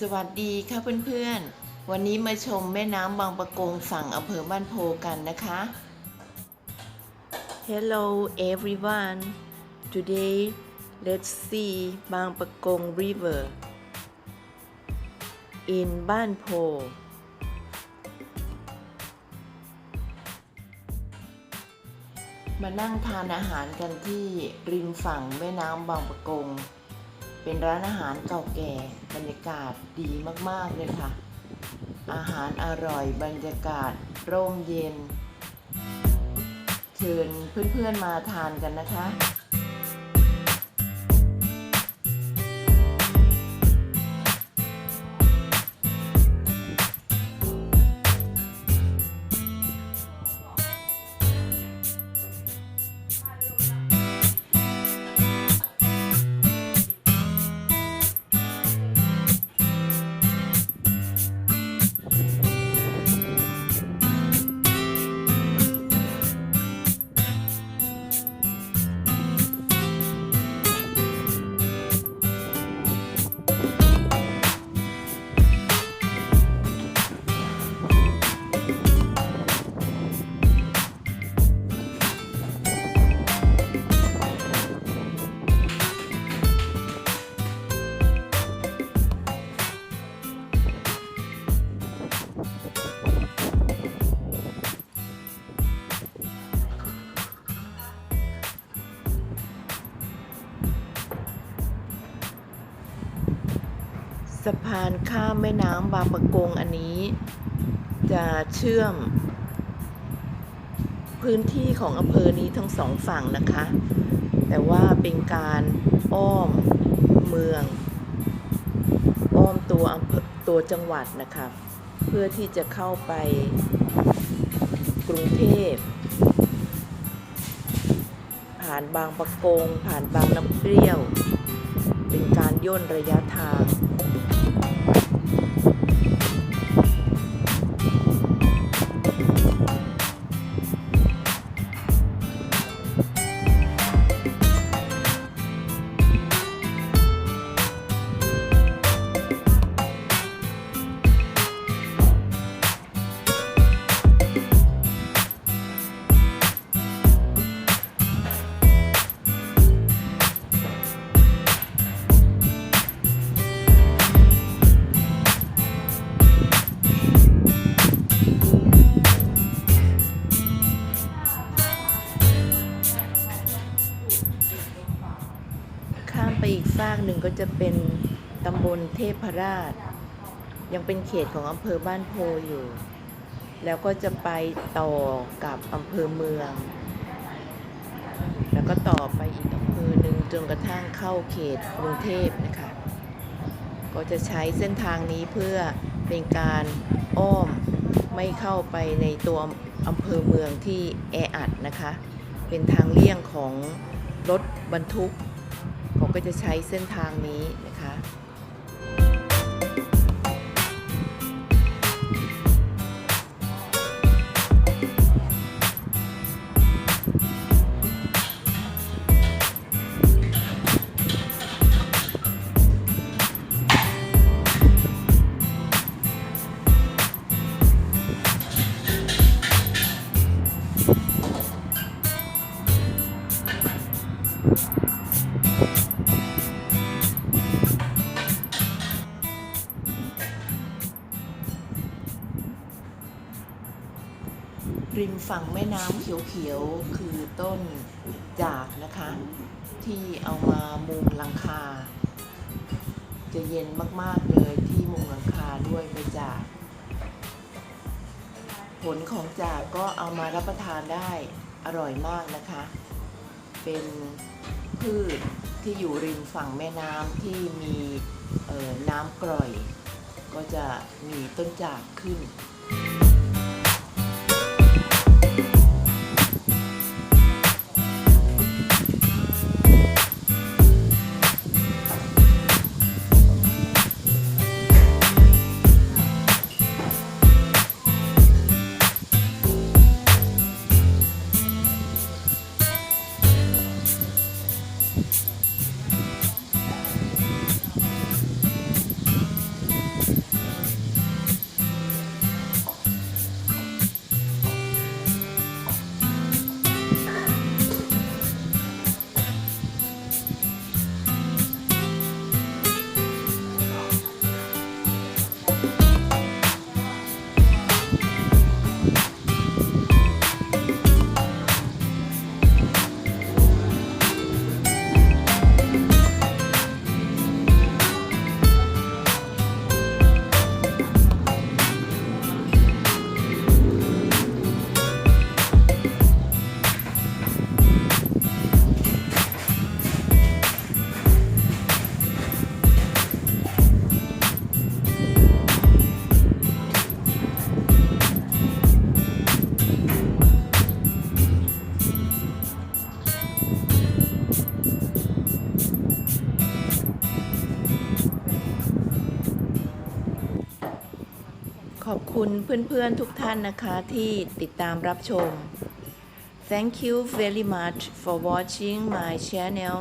สวัสดีค่ะเพื่อนๆ วันนี้มาชมแม่น้ำบางปะกงฝั่งอำเภอบ้านโพกันนะคะ Hello everyone today let's see บางปะกง River in บ้านโพ มานั่งทานอาหารกันที่ริมฝั่งแม่น้ำบางปะกง เป็นร้านอาหารเก่าแก่บรรยากาศดีมากๆเลยค่ะ อาหารอร่อยบรรยากาศร่มเย็น เชิญเพื่อนๆมาทานกันนะคะ สะพานข้ามแม่น้ำบางปะกงอันนี้ จะเชื่อม พื้นที่ของอำเภอนี้ทั้งสองฝั่งนะคะ แต่ว่าเป็นการอ้อมเมือง อ้อมตัวอำเภอตัวจังหวัดนะคะ เพื่อที่จะเข้าไปกรุงเทพ ผ่านบางปะกง ผ่านบางน้ำเปรี้ยว เป็นการย่นระยะทาง อีกฟากหนึ่งก็จะเป็นตำบลเทพราช ยังเป็นเขตของอำเภอบ้านโพอยู่ แล้วก็จะไปต่อกับอำเภอเมือง แล้วก็ต่อไปอีกอำเภอหนึ่งจนกระทั่งเข้าเขตกรุงเทพนะคะ ก็จะใช้เส้นทางนี้เพื่อเป็นการอ้อมไม่เข้าไปในตัวอำเภอเมืองที่แออัดนะคะ เป็นทางเลี่ยงของรถบรรทุก ผมก็จะใช้เส้นทางนี้นะคะ ริมฝั่งแม่น้ำเขียวๆ คือต้นจากนะคะ ที่เอามามุงหลังคา จะเย็นมากๆเลยที่มุงหลังคาด้วยใบจาก ผลของจากก็เอามารับประทานได้อร่อยมากนะคะ เป็นพืชที่อยู่ริมฝั่งแม่น้ำที่มีน้ำกร่อย ก็จะมีต้นจากขึ้น ขอบคุณเพื่อนๆทุกท่านนะคะที่ติดตามรับชม Thank you very much for watching my channel